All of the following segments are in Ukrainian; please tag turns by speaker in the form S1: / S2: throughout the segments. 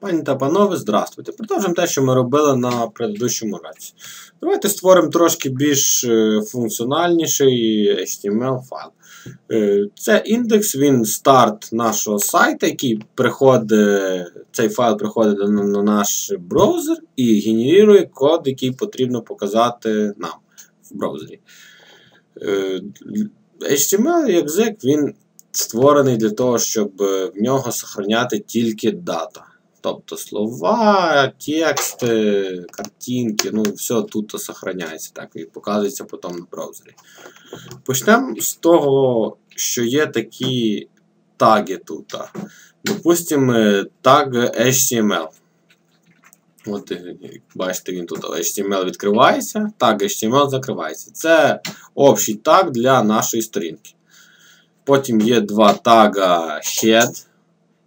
S1: Пані та панове, здравствуйте. Продовжуємо те, що ми робили на предыдущому раці. Давайте створимо трошки більш е, функціональніший HTML файл. Е, Це індекс, він старт нашого сайту, який приходить, цей файл приходить на, на наш браузер і генерує код, який потрібно показати нам в браузері. Е, HTML язик, він створений для того, щоб в нього зберігати тільки дата. Тобто слова, тексти, картинки, ну все тут зберігається так і показується потім на браузері. Почнемо з того, що є такі таги тут. Допустимо, таг HTML. От, бачите, він тут HTML відкривається, таг HTML закривається. Це общий таг для нашої сторінки. Потім є два тага head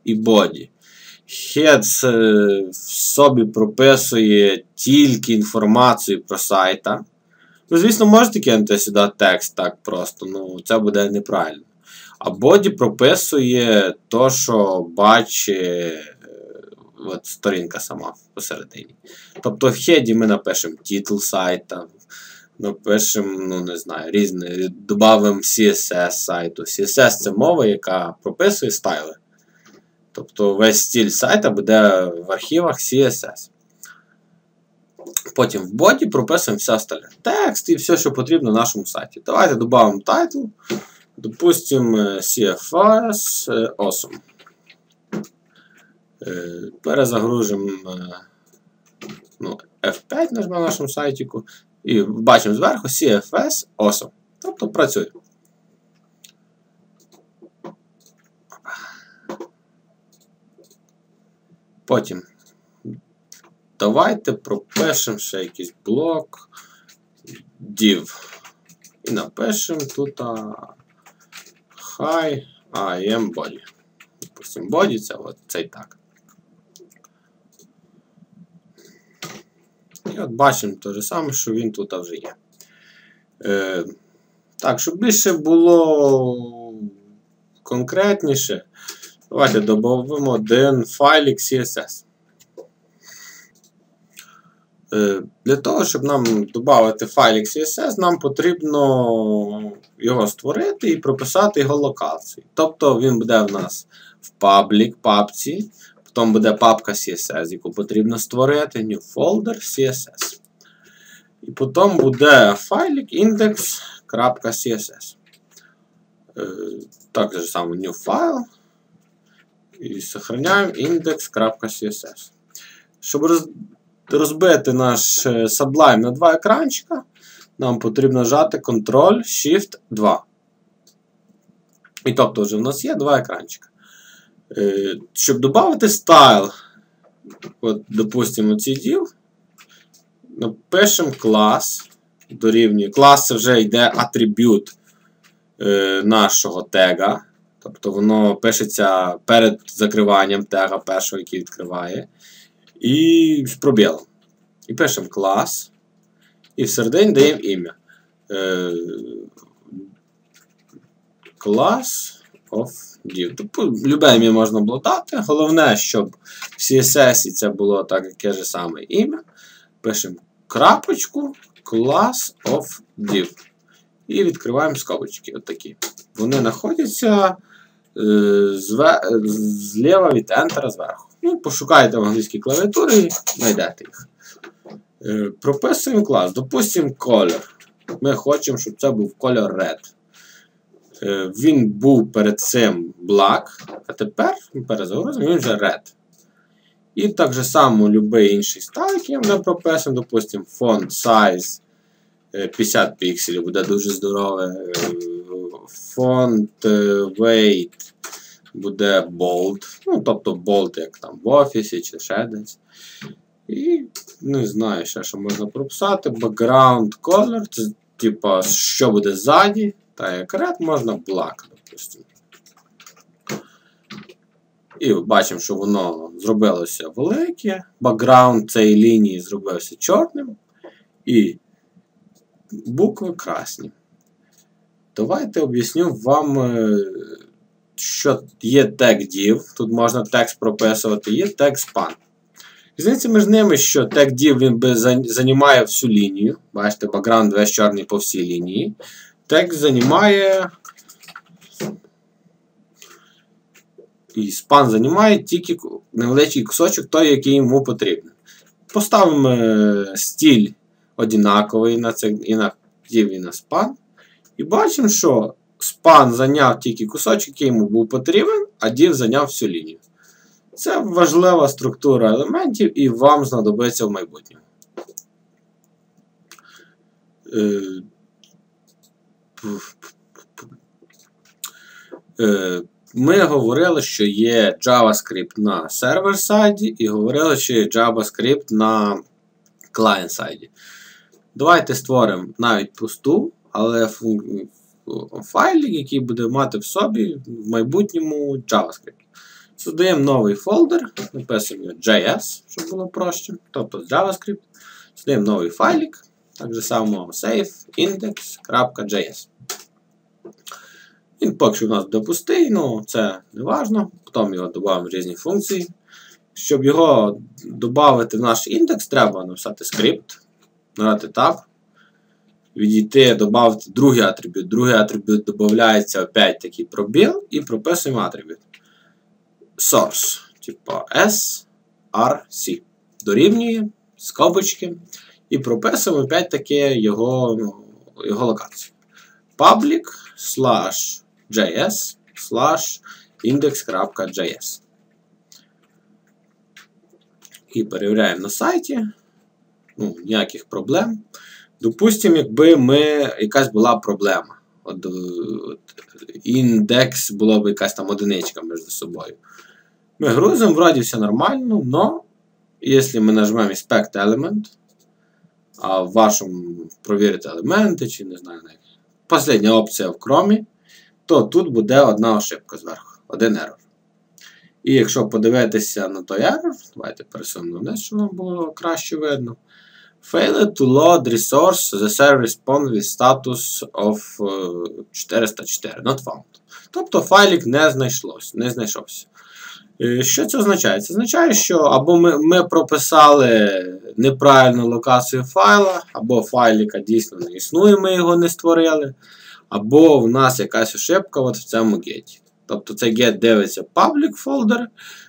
S1: і body. Head в собі прописує тільки інформацію про сайта. Ви, звісно, можете кинути сюди текст так просто, ну це буде неправильно. А body прописує то, що бачить от, сторінка сама посередині. Тобто в хеді ми напишемо титул сайта, напишемо, ну не знаю, різне, додамо CSS сайту. CSS це мова, яка прописує стайли. Тобто весь стиль сайта буде в архівах CSS. Потім в боді прописуємо все остальне. Текст і все, що потрібно нашому сайті. Давайте додамо title. Допустимо, CFS Awesome. Перезагружимо ну, F5 нажмемо на нашому сайтіку. І бачимо зверху CFS Awesome. Тобто працює. Потім давайте пропишемо ще якийсь блок div. І напишемо тут hi am body. Допустимо, body це от цей так. І от бачимо те ж саме, що він тут вже є. Е, Так, щоб більше було конкретніше. Давайте додамо один файлик CSS. Для того, щоб нам додати файлик CSS, нам потрібно його створити і прописати його локацію. Тобто він буде в нас в public папці, потім буде папка CSS, яку потрібно створити, new folder CSS. І потім буде файлик index.css. Так же само new file. І сохраняємо index.css. Щоб розбити наш Sublime на два екранчика, нам потрібно нажати Ctrl-Shift-2. І тобто вже в нас є два екранчика. Щоб додати стайл, от, допустимо, цей діл, напишемо клас. Дорівнює. Клас це вже йде атрибют нашого тега. Тобто воно пишеться перед закриванням тега першого, який відкриває. І з пробілом. І пишемо клас. І всередині даємо ім'я. Е, клас of div. Тобто, любе ім'я можна було дати. Головне, щоб в CSS це було так, яке ж саме ім'я. Пишемо крапочку class of div. І відкриваємо скобочки. Отакі. Вони знаходяться зліва від Enter зверху. Ну, Пошукайте в англійській клавіатурі і знайдете їх. Прописуємо клас. Допустимо колір. Ми хочемо, щоб це був колір red. Він був перед цим black, а тепер перезагрузимо, він вже red. І так же само будь-який інший стайл, який ми прописуємо, допустимо, font size 50 пікселів, буде дуже здорове. Font weight буде bold. Ну, тобто bold, як там в офісі чи ще десь. І не знаю, ще що можна прописати. Background color, це типа, що буде ззаді. Та як red можна black, допустимо. І бачимо, що воно зробилося велике. Бакграунд цієї лінії зробився чорним. І букви красні. Давайте об'ясню вам, що є тег div, тут можна текст прописувати, є тег span. Різниця між ними, що тег div він би займає всю лінію. Бачите, бакграунд весь чорний по всій лінії. Текст займає. І span займає тільки невеличкий кусочок той, який йому потрібен. Поставимо е, стіль однаковий на це і на div, і на span. І бачимо, що span зайняв тільки кусочок, який йому був потрібен, а div зайняв всю лінію. Це важлива структура елементів і вам знадобиться в майбутньому. Е, е, ми говорили, що є JavaScript на сервер-сайді, і говорили, що є JavaScript на клієнт-сайді. Давайте створимо навіть пусту, але файлик, який буде мати в собі в майбутньому JavaScript. Создаємо новий фолдер, написуємо JS, щоб було проще, тобто JavaScript. Создаємо новий файлик, так же само save index.js. Він поки що у нас буде пустий, ну це не важно. Потім його додамо в різні функції. Щоб його додати в наш індекс, треба написати скрипт, нажати Tab, відійти, додати другий атрибут. Другий атрибут додається опять такий пробіл і прописуємо атрибут. Source, типа S, R, C. Дорівнює скобочки. І прописуємо опять таки його, ну, його локацію. Public slash js slash index.js. І перевіряємо на сайті. Ну, Ніяких проблем. Допустимо, якби ми, якась була проблема. От, от, Індекс була б якась там одиничка між собою. Ми грузимо, вроді все нормально, но якщо ми нажмемо Inspect Element, а в вашому провірити елементи, чи не знаю, Последня опція в Chrome, то тут буде одна ошибка зверху, один error. І якщо подивитися на той error, давайте пересунемо вниз, щоб нам було краще видно. Failed to load resource the server response with status of 404 not found. Тобто файлик не знайшлось, не знайшовся. Е, що це означає? Це означає, що або ми ми прописали неправильну локацію файла, або файлика дійсно не існує, ми його не створили, або в нас якась ошибка от в цьому геті. Тобто цей get дивиться public folder,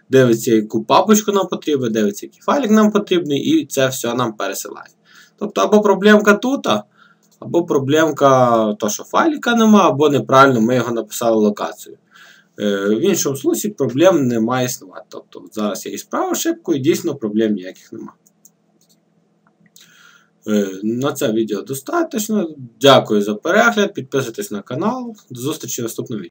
S1: дивиться, яку папочку нам потрібно, дивиться, який файлик нам потрібний, і це все нам пересилає. Тобто, або проблемка тут, або проблемка, то, що файлика нема, або неправильно ми його написали локацію. Е, в іншому случаї проблем не має існувати. Тобто зараз я і справив ошибку і дійсно проблем ніяких нема. Е, на це відео достатньо. Дякую за перегляд. Підписуйтесь на канал. До зустрічі в наступному відео.